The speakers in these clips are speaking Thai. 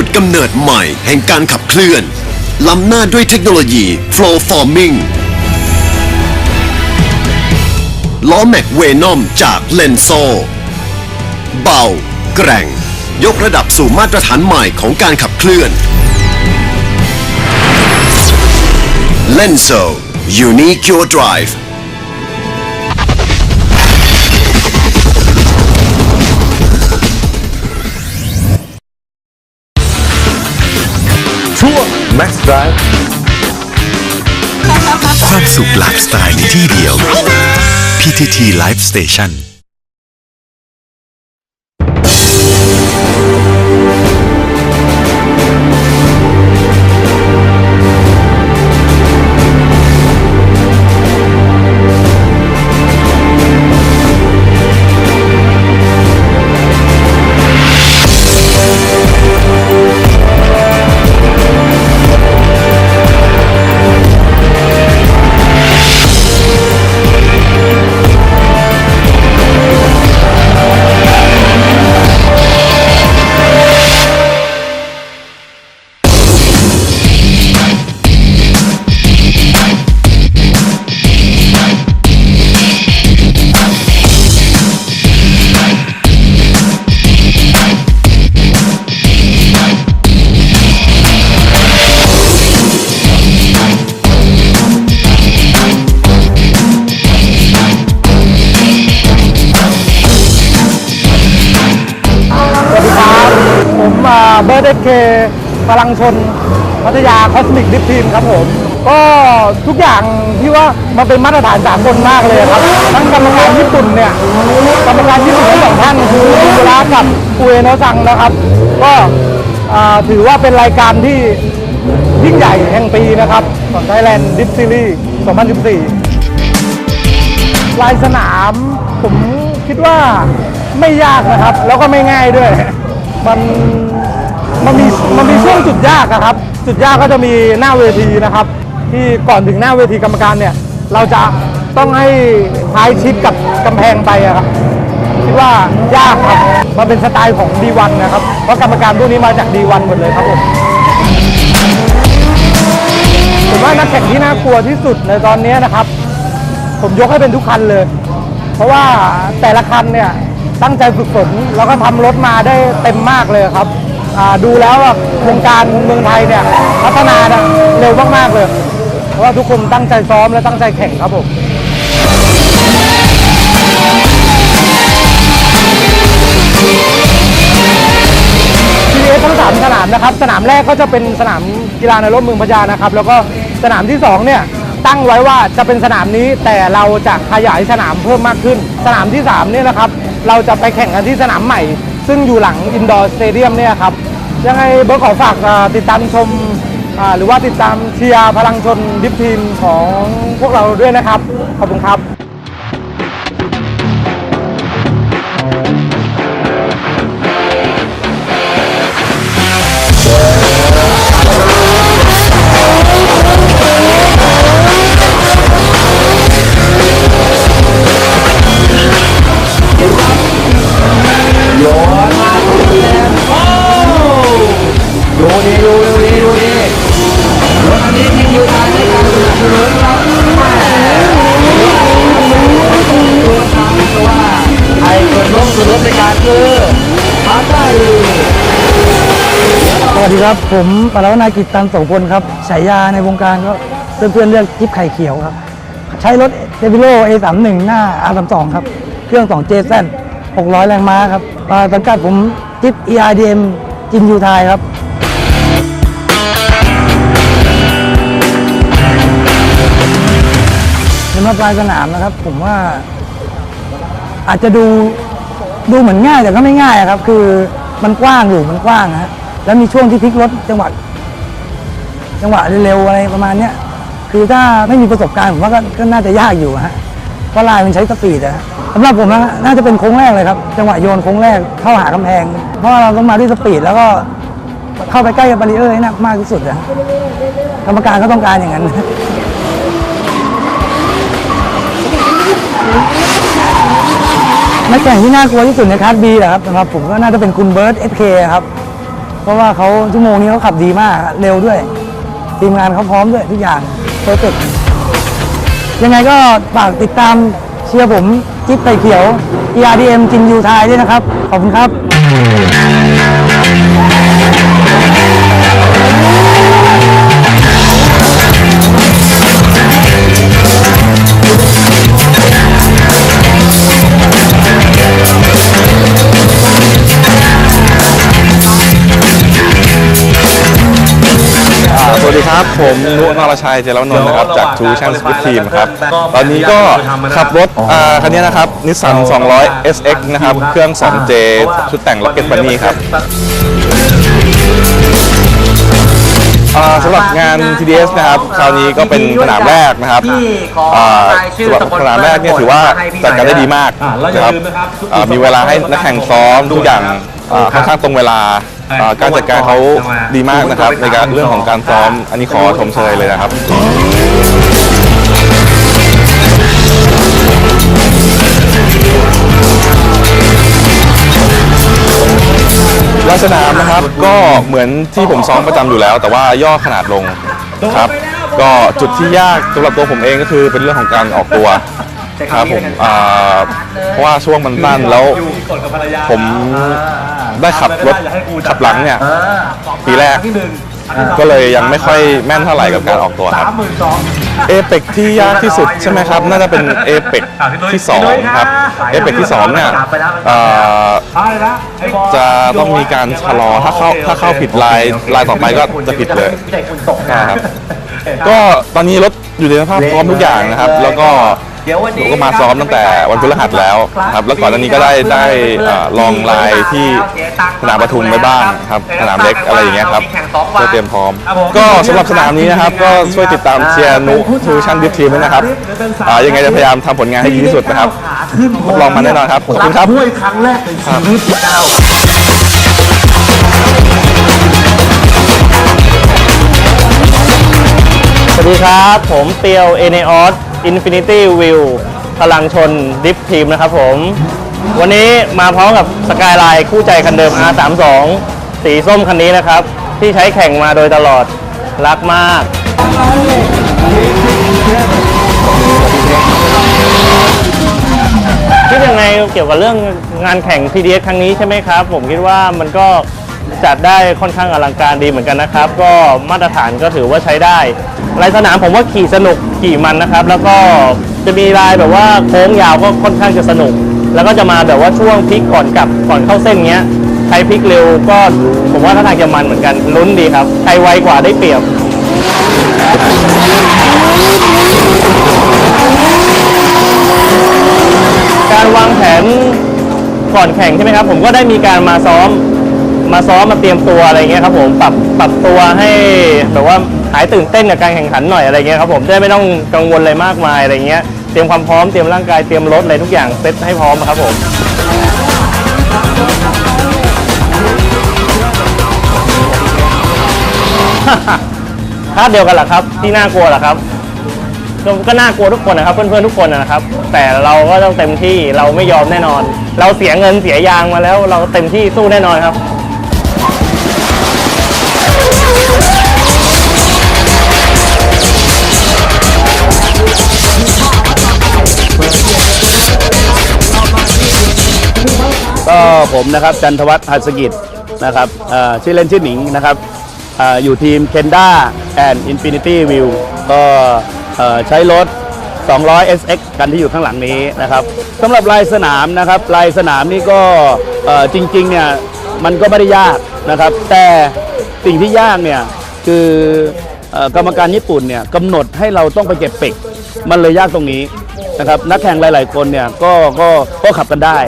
จุดกำเนิดใหม่แห่งการขับเคลื่อน ล้ำหน้าด้วยเทคโนโลยี Flow Forming ล้อแม็กเวนอมจากเลนโซ เบา แกร่ง ยกระดับสู่มาตรฐานใหม่ของการขับเคลื่อน l e n s o Unique Your Drive Max Drive ความสุขหลากสไตล์ในที่เดียว PTT Live Station เบิร์ดเอเคพลังชนพัทยาคอสมิกดิฟทีมครับผม ก็ทุกอย่างที่ว่ามันเป็นมาตรฐานสากลมากเลยครับ ทั้งกรรมการญี่ปุ่นเนี่ยกรรมการญี่ปุ่นทั้งสองท่านคืออุระกับอุเอโนะซังนะครับ ก็ถือว่าเป็นรายการที่ยิ่งใหญ่แห่งปีนะครับของ Thailand Dip Series 2014 ลายสนามผมคิดว่าไม่ยากนะครับ แล้วก็ไม่ง่ายด้วย มัน มันมีมันมีช่วงจุดยากอะครับ จุดยากก็จะมีหน้าเวทีนะครับ ที่ก่อนถึงหน้าเวทีกรรมการเนี่ย เราจะต้องให้ท้ายชิดกับกำแพงไปอะครับคิดว่ายากครับมันเป็นสไตล์ของดีวันนะครับเพราะกรรมการพวกนี้มาจากดีวันหมดเลยครับผมผมว่านักแข่งที่น่ากลัวที่สุดในตอนนี้นะครับ ผมยกให้เป็นทุกคันเลย เพราะว่าแต่ละคันเนี่ยตั้งใจฝึกฝนแล้วก็ทำรถมาได้เต็มมากเลยครับ ดูแล้วอะวงการเมืองไทยเนี่ยพัฒนานะเร็วมากๆเลย เพราะว่าทุกคนตั้งใจซ้อมและตั้งใจแข่งครับผมทีเอทั้งสามสนามนะครับ สนามแรกก็จะเป็นสนามกีฬาในร่มเมืองพญานะครับ แล้วก็สนามที่สองเนี่ยตั้งไว้ว่าจะเป็นสนามนี้แต่เราจะขยายสนามเพิ่มมากขึ้น สนามที่สามเนี่ยนะครับ เราจะไปแข่งกันที่สนามใหม่ ซึ่งอยู่หลังอินดอร์สเตเดียมเนี่ยครับ ยังไงเบิร์ขอฝากติดตามชมหรือว่าติดตามเชียร์พลังชนดิฟทีมของพวกเราด้วยนะครับ ขอบคุณครับ ดีครับ ผมปรวนากิจตันโสพลครับฉายาในวงการก็เพื่อนๆเรียกจิ๊บไข่เขียวครับ ใช้รถเดวิโล A31 หน้า R32 ครับ เครื่อง 2 j z 600 แรงม้าครับอ่าสังกัดผมจิ๊บ ERDM จินยูไทยครับสำหรับลายสนามนะครับ ผมว่าอาจจะดูดูเหมือนง่ายแต่ก็ไม่ง่ายครับ คือมันกว้างอยู่มันกว้างฮะ แล้วมีช่วงที่พลิกรถจังหวะจังหวะเร็วๆอะไรประมาณเนี้ยคือถ้าไม่มีประสบการณ์ผมว่าก็ก็น่าจะยากอยู่ฮะเพราะลายมันใช้สปีดอะสำหรับผมนะน่าจะเป็นโค้งแรกเลยครับ จังหวะโยนโค้งแรกเข้าหากำแพง เพราะเราต้องมาด้วยสปีดแล้วก็เข้าไปใกล้กับบารีเออร์ให้มากที่สุดอะกรรมการก็ต้องการอย่างนั้นนักแข่งที่น่ากลัวที่สุดในคลาสบีแหละครับสำหรับผมก็น่าจะเป็นคุณเบิร์ตเอสเคครับ ราะว่าเขาชั่วโมงนี้เขาขับดีมากเร็วด้วย ทีมงานเขาพร้อมด้วยทุกอย่างเพอร์เฟกยังไงก็ฝากติดตามเชียร์ผมจิ๊บไก่เขียว ERDM จินยูไทยด้วยนะครับ ขอบคุณครับ ครับ ผมนุนรชัยเจรวนนท์นะครับ จาก True Chance Good Team ครับ ตอนนี้ก็ขับรถอ่าคันนี้นะครับนิสสัน200 SX นะครับ เครื่อง 2J ชุดแต่ง Rocket Bunny ครับอ่าสำหรับงาน TDS นะครับคราวนี้ก็เป็นสนามแรกนะครับอ่าสำหรับสนามแรกเนี่ยถือว่าจัดการได้ดีมากนะครับอ่ามีเวลาให้นักแข่งซ้อมทุกอย่างอ่าค่อนข้างตรงเวลา อ่าการจัดการเขาดีมากนะครับ ในการเรื่องของการซ้อมอันนี้ขอชมเชยเลยนะครับ ลักษณะนะครับก็เหมือนที่ผมซ้อมประจำอยู่แล้ว แต่ว่าย่อขนาดลงครับ ก็จุดที่ยากสำหรับตัวผมเองก็คือเป็นเรื่องของการออกตัวครับผมอ่าเพราะว่าช่วงมันสั้นแล้ว ผม ได้ขับรถขับหลังเนี่ยปีแรกก็เลยยังไม่ค่อยแม่นเท่าไหร่กับการออกตัวครับเอเปกที่ยากที่สุดใช่ไหมครับ น่าจะเป็นเอเปกที่2ครับเอเปกที่2เนี่ยเอ่อจะต้องมีการชะลอถ้าเข้าถ้าเข้าผิดลายลายต่อไปก็จะผิดเลยนะครับ ก็ตอนนี้รถอยู่ในสภาพพร้อมทุกอย่างนะครับ แล้วก็ผมก็มาซ้อมตั้งแต่วันพฤหัสแล้วครับ แล้วก่อนหน้านี้ก็ได้ได้เอ่อลองลายที่สนามปทุมไว้บ้างครับสนามเล็กอะไรอย่างเงี้ยครับเพื่อเตรียมพร้อม ก็สำหรับสนามนี้นะครับ ก็ช่วยติดตามเชียร์นุทูชั่นดิฟทีมด้วยนะครับอ่ายังไงจะพยายามทำผลงานให้ดีที่สุดนะครับรับรองมันแน่นอนครับขอบคุณครับด้วยครั้งแรกในชีวิตเจ้า ดีครับ ผมเตียวเอเนออสอินฟินิตี้วิวพลังชนดิฟทีมนะครับผม วันนี้มาพร้อมกับสกายไลน์คู่ใจคันเดิม R32 สีส้มคันนี้นะครับ ที่ใช้แข่งมาโดยตลอด รักมากคิดยังไงเกี่ยวกับเรื่องงานแข่ง TDS ครั้งนี้ใช่ไหมครับ ผมคิดว่ามันก็ จัดได้ค่อนข้างอลังการดีเหมือนกันนะครับ ก็มาตรฐานก็ถือว่าใช้ได้ลายสนามผมว่าขี่สนุกขี่มันนะครับ แล้วก็จะมีลายแบบว่าโค้งยาวก็ค่อนข้างจะสนุก แล้วก็จะมาแบบว่าช่วงพลิกก่อนกลับก่อนเข้าเส้นเงี้ยใครพลิกเร็วก็ผมว่าท่าทางจะมันเหมือนกันลุ้นดีครับใครไวกว่าได้เปรียบการวางแผนก่อนแข่งใช่ไหมครับ ผมก็ได้มีการมาซ้อม มาซ้อมมาเตรียมตัวอะไรเงี้ยครับผมปรับปรับตัวให้แบบว่าหายตื่นเต้นกับการแข่งขันหน่อยอะไรเงี้ยครับผมจะได้ไม่ต้องกังวลอะไรมากมายอะไรเงี้ยเตรียมความพร้อมเตรียมร่างกายเตรียมรถอะไรทุกอย่างเซตให้พร้อมครับผมคาดเดียวกันเหรอครับ ที่น่ากลัวเหรอครับก็ก็น่ากลัวทุกคนนะครับ เพื่อนๆทุกคนนะครับ แต่เราก็ต้องเต็มที่เราไม่ยอมแน่นอน เราเสียเงินเสียยางมาแล้ว เราเต็มที่สู้แน่นอนครับ ผมนะครับจันทวัฒน์หัสกิจนะครับชื่อเล่นชื่อหนิงนะครับออยู่ทีม Kenda and Infinity View ก็เอ่อใช้รถ 200 SX กันที่อยู่ข้างหลังนี้นะครับสำหรับลายสนามนะครับลายสนามนี่ก็จริงๆเนี่ยมันก็ไม่ได้ยากนะครับ แต่สิ่งที่ยากเนี่ยคืออกรรมการญี่ปุ่นเนี่ยกำหนดให้เราต้องไปเก็บเป็กมันเลยยากตรงนี้นะครับนักแข่งหลาย ๆ คนเนี่ยก็ก็ก็ขับกันได้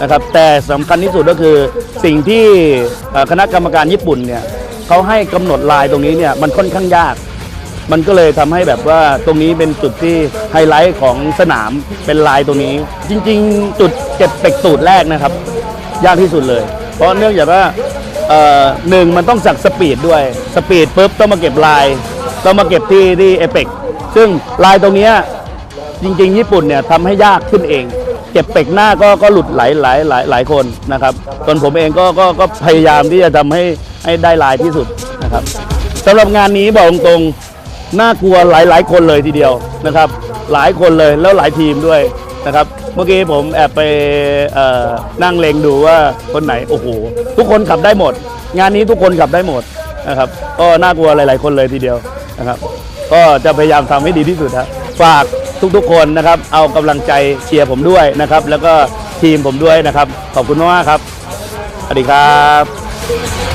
นะครับแต่สำคัญที่สุดก็คือสิ่งที่คณะกรรมการญี่ปุ่นเนี่ยเขาให้กำหนดลายตรงนี้เนี่ยมันค่อนข้างยาก มันก็เลยทำให้แบบว่าตรงนี้เป็นจุดที่ไฮไลท์ของสนามเป็นลายตรงนี้ จริง ๆ จุดเก็บเป็กตูดแรกนะครับ ยากที่สุดเลย เพราะเนื่องจากว่าหนึ่งมันต้องสักสปีดด้วยสปีดปุ๊บต้องมาเก็บลายต้องมาเก็บที่ที่เอเปกซึ่งลายตรงนี้จริง ๆ ญี่ปุ่นเนี่ยทำให้ยากขึ้นเอง เก็บเป็กหน้าก็ก็หลุดหลายหลายหลายหลายคนนะครับส่วนผมเองก็ก็ก็พยายามที่จะทำให้ให้ได้ลายที่สุดนะครับสำหรับงานนี้บอกตรงๆน่ากลัวหลายๆคนเลยทีเดียวนะครับ หลายคนเลยแล้วหลายทีมด้วยนะครับเมื่อกี้ผมแอบไปนั่งเลงดูว่าคนไหนโอ้โหทุกคนขับได้หมด งานนี้ทุกคนขับได้หมดนะครับก็น่ากลัวหลาย ๆ คนเลยทีเดียวนะครับ ก็จะพยายามทำให้ดีที่สุดครับฝาก ทุกๆ คนนะครับ เอากำลังใจเชียร์ผมด้วยนะครับ แล้วก็ทีมผมด้วยนะครับ ขอบคุณมากๆครับสวัสดีครับ